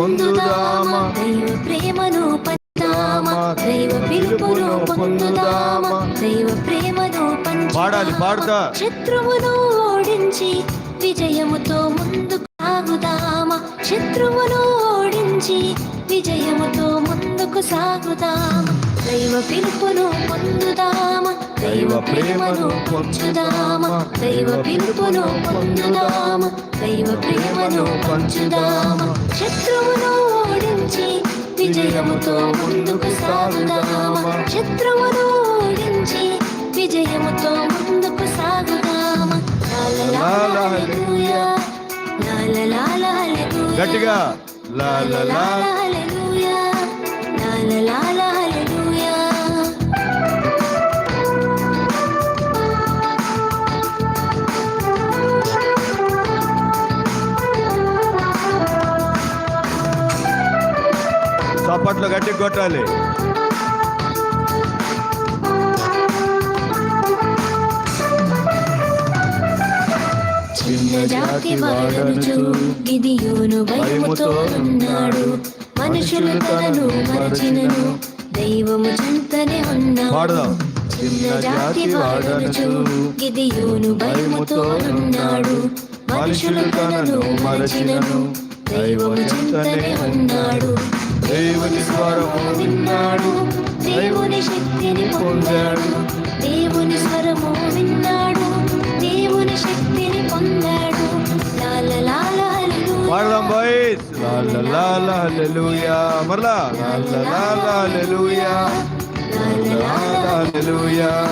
పొందుదామా? దైవ ప్రేమను పంచుదామా దైవ పిలుపును పొందుదామా? దైవ ప్రేమను. పాడాలి, పాడుతా. శత్రువును ఓడించి విజయముతో ముందుకు సాగుదామా? శత్రువును ఓడించి విజయముతో ముందుకు సాగుదామా? దైవ పిలుపును పొందుదామా దైవ ప్రేమను పంచుదామా దైవ పిలుపును పొందుదామా దైవ ప్రేమను పంచుదామా శత్రువును ఓడించి విజయముతో ముందుకు సాగుదామా శత్రువును ఓడించి విజయముతో ముందుకు సాగుదామా. గట్టిగా లాల. లాల లాల చప్పట్లు గట్టి కొట్టాలి. చిన్న జాతి వాడనుచు గిదియోను భయముతో ఉన్నాడు. మనుషులు తనను మరచినను దైవము చెంతనే ఉన్నాడు. చిన్న జాతి వాడనుచు గిదియోను భయముతో ఉన్నాడు. మనుషులు తనను మరచినను దైవము చెంతనే ఉన్నాడు. దేవుని స్వరము విన్నాడు. దేవుని శక్తిని పొందాడు. దేవుని స్వరము విన్నాడు. దేవుని శక్తిని పొందాడు. లాల లాల హల్లెలూయా. పాడదాం బాయ్స్ హల్లెలూయా. మరలా. హల్లెలూయా. హల్లెలూయా.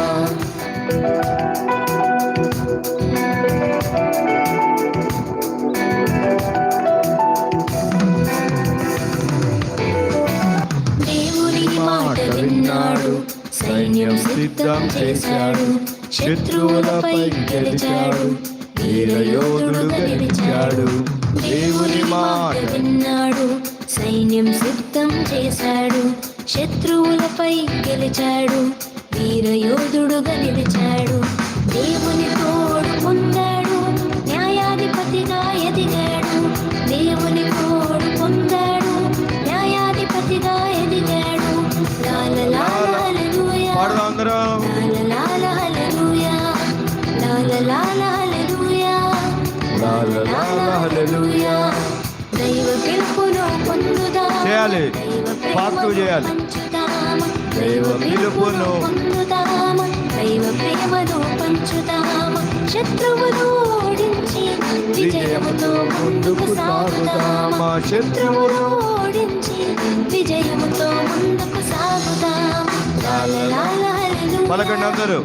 మాట విన్నాడు సైన్యం సిద్ధం చేశాడు. శత్రువులపై గెలిచాడు. వీరయోధుడుగా గెలిచాడు దేవుని మాట విన్నాడు సైన్యం సిద్ధం చేశాడు. శత్రువులపై గెలిచాడు. వీరయోధుడుగా నిలిచాడు. దేవుని చేయాలి. దైవ పార్ట్ టూ చేయాలి. దైవ పిలుపును దైవ ప్రేమను పంచుదామా శత్రువును ఓడించి విజయముతో ముందుకు సాగుదామా శత్రువును ఓడించి విజయముతో ముందుకు సాగుదామా పలకండి అందరూ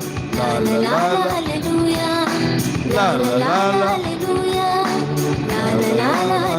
la la la la. Hallelujah. La la la